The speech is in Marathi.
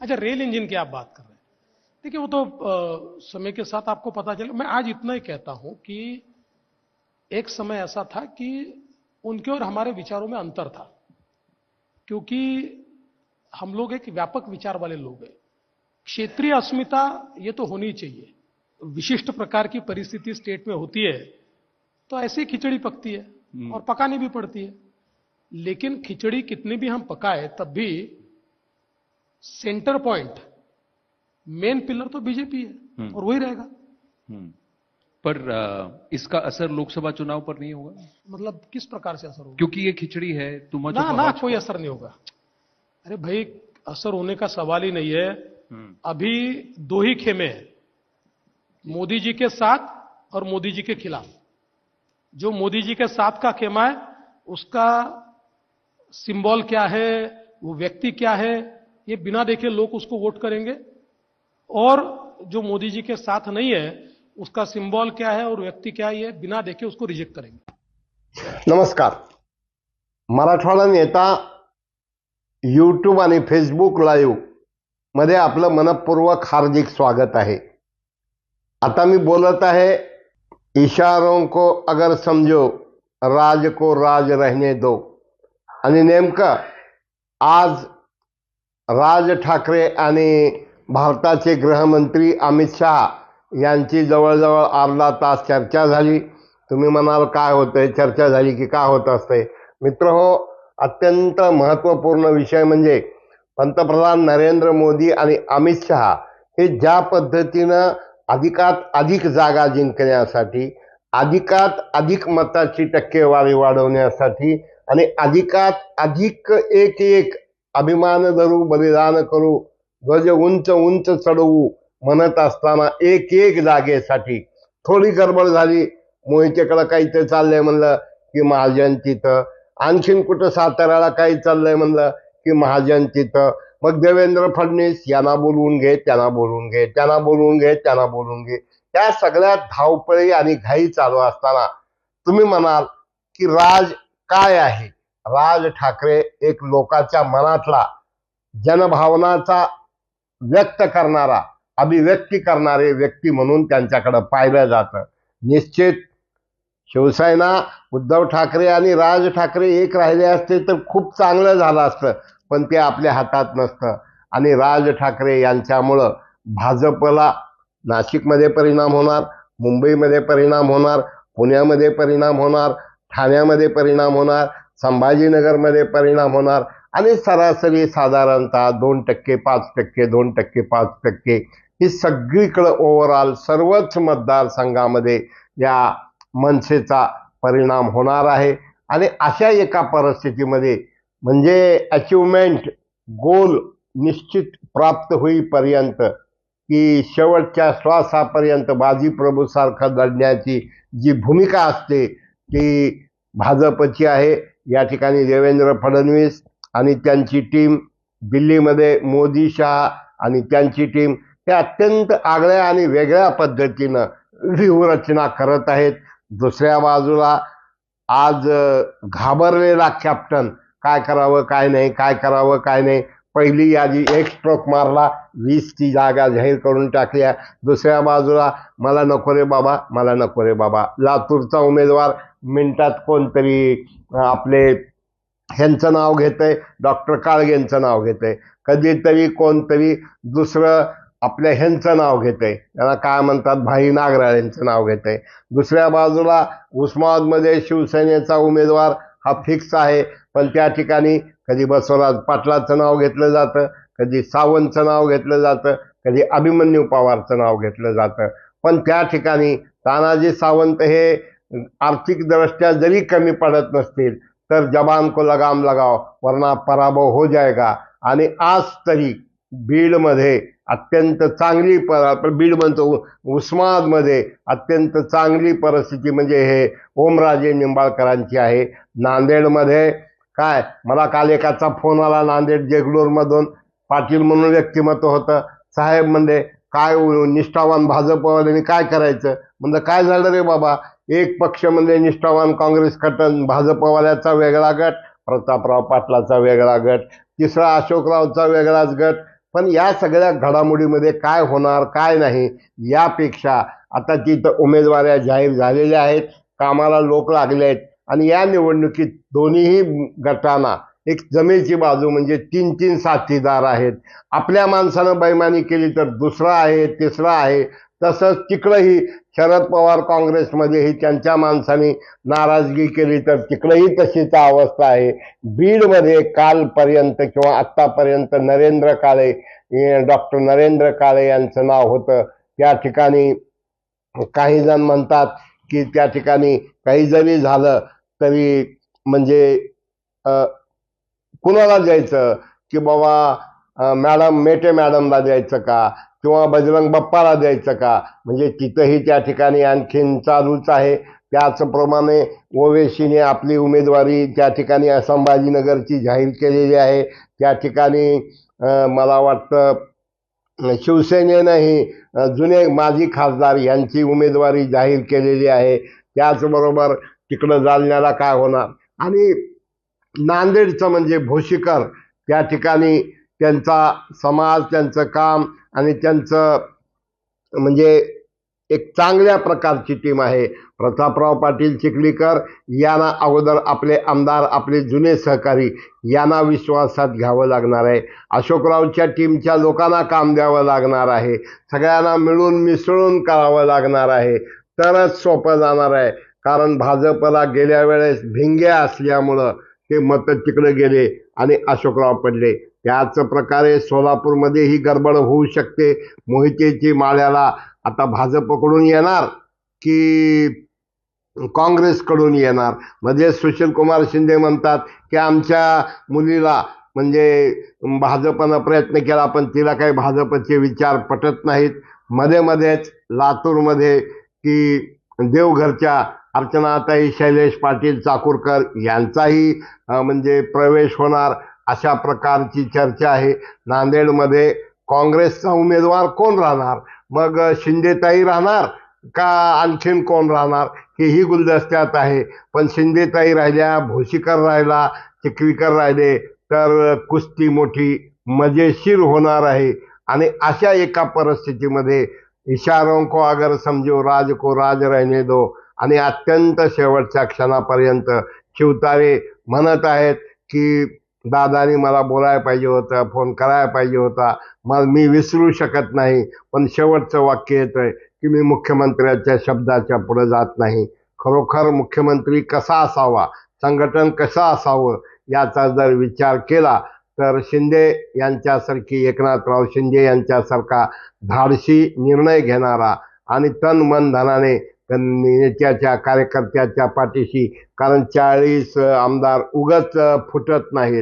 अच्छा रेल इंजन की आप बात कर रहे हैं। देखिए वो तो अ, समय के साथ आपको पता चले मैं आज इतना ही कहता हूँ कि एक समय ऐसा था कि उनके और हमारे विचारों में अंतर था क्योंकि हम लोग एक व्यापक विचार वाले लोग हैं। क्षेत्रीय अस्मिता ये तो होनी चाहिए। विशिष्ट प्रकार की परिस्थिति स्टेट में होती है तो ऐसे खिचड़ी पकती है और पकानी भी पड़ती है। लेकिन खिचड़ी कितनी भी हम पकाए तब भी सेंटर पॉइंट मेन पिलर तो बीजेपी है और वही रहेगा। हम्म। पर इसका असर लोकसभा चुनाव पर नहीं होगा? मतलब किस प्रकार से असर होगा? क्योंकि ये खिचड़ी है तुम ना ना कोई असर नहीं होगा। अरे भाई असर होने का सवाल ही नहीं है। अभी दो ही खेमे हैं मोदी जी के साथ और मोदी जी के खिलाफ। जो मोदी जी के साथ का खेमा है उसका सिंबल क्या है वो व्यक्ति क्या है ये बिना देखे लोग उसको वोट करेंगे। और जो मोदी जी के साथ नहीं है, उसका सिंबल क्या है और व्यक्ति क्या है बिना देखे उसको रिजेक्ट करेंगे। नमस्कार। मराठवाडा नेता यूट्यूब आणि फेसबुक लाईव्ह मध्ये आपलं मनपूर्वक हार्दिक स्वागत आहे. आता मी बोलत आहे, इशारों को अगर समजो राज को राज रहने दो. आणि नेमकं आज राज ठाकरे आणि भारताचे गृहमंत्री अमित शहा यांची जवळजवळ अर्धा तास चर्चा झाली. तुम्ही म्हणाल काय होतंय? चर्चा झाली की काय होत असते? मित्र हो अत्यंत महत्त्वपूर्ण विषय म्हणजे पंतप्रधान नरेंद्र मोदी आणि अमित शहा हे ज्या पद्धतीनं अधिकात अधिक जागा जिंकण्यासाठी अधिकात अधिक मताची टक्केवारी वाढवण्यासाठी आणि अधिकात अधिक एक एक अभिमान धरू बलिदान करू ध्वज उंच उंच चढवू म्हणत असताना एक एक जागेसाठी थोडी गडबड झाली मोहितेकडं काही ते चाललंय म्हणलं की महाजन तिथं आणखीन कुठं साताऱ्याला काही चाललंय म्हणलं की महाजन तिथं मग देवेंद्र फडणवीस यांना बोलवून घे त्यांना बोलवून घे त्यांना बोलवून घे त्यांना बोलवून घे त्या सगळ्या धावपळी आणि घाई चालू असताना तुम्ही म्हणाल की राज काय आहे राज ठाकरे एक लोकाच्या मनातला जनभावनाचा व्यक्त करणारा अभिव्यक्ती करणारे व्यक्ती म्हणून त्यांच्याकडं पाहिलं जातं. निश्चित शिवसेना उद्धव ठाकरे आणि राज ठाकरे एक राहिले असते तर खूप चांगलं झालं असतं पण ते आपल्या हातात नसतं. आणि राज ठाकरे यांच्यामुळं भाजपला नाशिकमध्ये परिणाम होणार मुंबईमध्ये परिणाम होणार पुण्यामध्ये परिणाम होणार ठाण्यामध्ये परिणाम होणार संभाजीनगरमध्ये परिणाम होणार. आणि सरासरी साधारणतः दोन टक्के पाच टक्के दोन टक्के पाच टक्के ही सगळीकडं ओव्हरऑल सर्वच मतदारसंघामध्ये या मनसेचा परिणाम होणार आहे. आणि अशा एका परिस्थितीमध्ये म्हणजे अचिव्हमेंट गोल निश्चित प्राप्त होईपर्यंत की शेवटच्या श्वासापर्यंत बाजीप्रभूसारखं लढण्याची जी भूमिका असते ती भाजपची आहे. या ठिकाणी देवेंद्र फडणवीस आणि त्यांची टीम दिल्लीमध्ये मोदी शहा आणि त्यांची टीम हे अत्यंत आगळ्या आणि वेगळ्या पद्धतीनं व्यूहरचना करत आहेत. दुसऱ्या बाजूला आज घाबरलेला कॅप्टन काय करावं काय नाही काय करावं काय नाही पहिली यादी एक स्ट्रोक मारला वीसची जागा जाहीर करून टाकल्या दुसऱ्या बाजूला मला नको रे बाबा मला नको रे बाबा. लातूरचा उमेदवार मिनटात कोणतरी आपले ह्यांचं नाव घेतंय डॉक्टर काळगेंचं नाव घेतंय. कधीतरी कोणतरी दुसरं आपल्या ह्यांचं नाव घेतंय. त्याला काय म्हणतात? भाई नागराळेंचं नाव घेतंय. दुसऱ्या बाजूला उस्मानाबादमध्ये शिवसेनेचा उमेदवार हा फिक्स आहे. पण त्या ठिकाणी कधी बसवराज पाटलाचं नाव घेतलं जातं कधी सावंतचं नाव घेतलं जातं कधी अभिमन्यू पवारचं नाव घेतलं जातं. पण त्या ठिकाणी तानाजी सावंत हे आर्थिकदृष्ट्या जरी कमी पडत नसतील तर जबान को लगाम लगाव वरना पराभव हो जाएगा. आणि आज तरी बीडमध्ये अत्यंत चांगली पर बीड म्हणतो उस्मानाबादमध्ये अत्यंत चांगली परिस्थिती म्हणजे हे ओमराजे निंबाळकरांची आहे. नांदेडमध्ये काय? मला काल एकाचा फोन आला नांदेड जेगलोरमधून. पाटील म्हणून व्यक्तिमत्व होतं. साहेब म्हणजे काय निष्ठावान भाजपवाल्यांनी काय करायचं? म्हणलं काय झालं रे बाबा? एक पक्ष म्हणजे निष्ठावान काँग्रेस कटन भाजपवाल्याचा वेगळा गट प्रतापराव पाटलाचा वेगळा गट तिसरा अशोकरावचा वेगळाच गट. पण या सगळ्या घडामोडीमध्ये काय होणार काय नाही यापेक्षा आता तिथं उमेदवाऱ्या जाहीर झालेल्या आहेत. कामाला लोक लागले आहेत. आणि या निवडणुकीत दोन्हीही गटांना एक जमेची बाजू म्हणजे तीन तीन साथीदार आहेत. आपल्या माणसानं बैमानी केली तर दुसरा आहे तिसरा आहे. तसंच तिकडंही शरद पवार काँग्रेसमध्येही त्यांच्या माणसाने नाराजगी केली तर तिकडंही तशीच अवस्था आहे. बीडमध्ये कालपर्यंत किंवा आत्तापर्यंत नरेंद्र काळे डॉक्टर नरेंद्र काळे यांचं नाव होतं. त्या ठिकाणी काही जण म्हणतात की त्या ठिकाणी काही जरी झालं तरी म्हणजे कुणाला द्यायचं? की बाबा मॅडम मेटे मॅडमला द्यायचं का? किंवा बजरंग बाप्पाला द्यायचं का? म्हणजे तिथंही त्या ठिकाणी आणखीन चालूच आहे. त्याचप्रमाणे ओवेसीने आपली उमेदवारी त्या ठिकाणी संभाजीनगरची जाहीर केलेली आहे. त्या ठिकाणी मला वाटतं शिवसेनेनंही जुने माजी खासदार यांची उमेदवारी जाहीर केलेली आहे. त्याचबरोबर तिकडं जालन्याला काय होणार? आणि नांदेडचं म्हणजे भोशीकर त्या ठिकाणी त्यांचा समाज त्यांचं काम आणि त्यांचं म्हणजे एक चांगल्या प्रकारची टीम आहे. प्रतापराव पाटील चिखलीकर यांना अगोदर आपले आमदार आपले जुने सहकारी यांना विश्वासात घ्यावं लागणार आहे. अशोकरावच्या टीमच्या लोकांना काम द्यावं लागणार आहे. सगळ्यांना मिळून मिसळून करावं लागणार आहे. तरच सोपं जाणार आहे. कारण भाजपला गेल्या वेळेस भिंग्या असल्यामुळं ते मतं तिकडे गेले आणि अशोकराव पडले. त्याच प्रकारे सोलापूरमध्ये ही गडबड होऊ शकते. मोहितेची माळ्याला आता भाजपकडून येणार की काँग्रेसकडून येणार? म्हणजे सुशीलकुमार शिंदे म्हणतात की आमच्या मुलीला म्हणजे भाजपनं प्रयत्न केला पण तिला काही भाजपचे विचार पटत नाहीत. मध्ये मध्येच लातूरमध्ये की देवघरच्या अर्चनाताई शैलेश पाटील चाकूरकर यांचाही म्हणजे प्रवेश होणार अशा प्रकारची चर्चा आहे. नांदेडमध्ये काँग्रेसचा उमेदवार कोण राहणार? मग शिंदेताई राहणार का आणखीन कोण राहणार? हेही गुलदस्त्यात आहे. पण शिंदेताई राहिल्या भोशीकर राहिला चिकवीकर राहिले तर कुस्ती मोठी मजेशीर होणार आहे. आणि अशा एका परिस्थितीमध्ये इशारों को अगर समजो राज को राज रहने दो. आणि अत्यंत शेवटच्या क्षणापर्यंत शिवतारे म्हणत आहेत की दादानी मला बोलायला पाहिजे होतं फोन करायला पाहिजे होता. मला मी विसरू शकत नाही पण शेवटचं वाक्य येतंय की मी मुख्यमंत्र्याच्या शब्दाच्या पुढे जात नाही. खरोखर मुख्यमंत्री कसा असावा? संघटन कसं असावं? याचा जर विचार केला तर शिंदे यांच्यासारखी एकनाथराव शिंदे यांच्यासारखा धाडशी निर्णय घेणारा आणि तन मन धनाने नेत्याच्या कार्यकर्त्याच्या पाठीशी कारण चाळीस आमदार उगच फुटत नाहीत.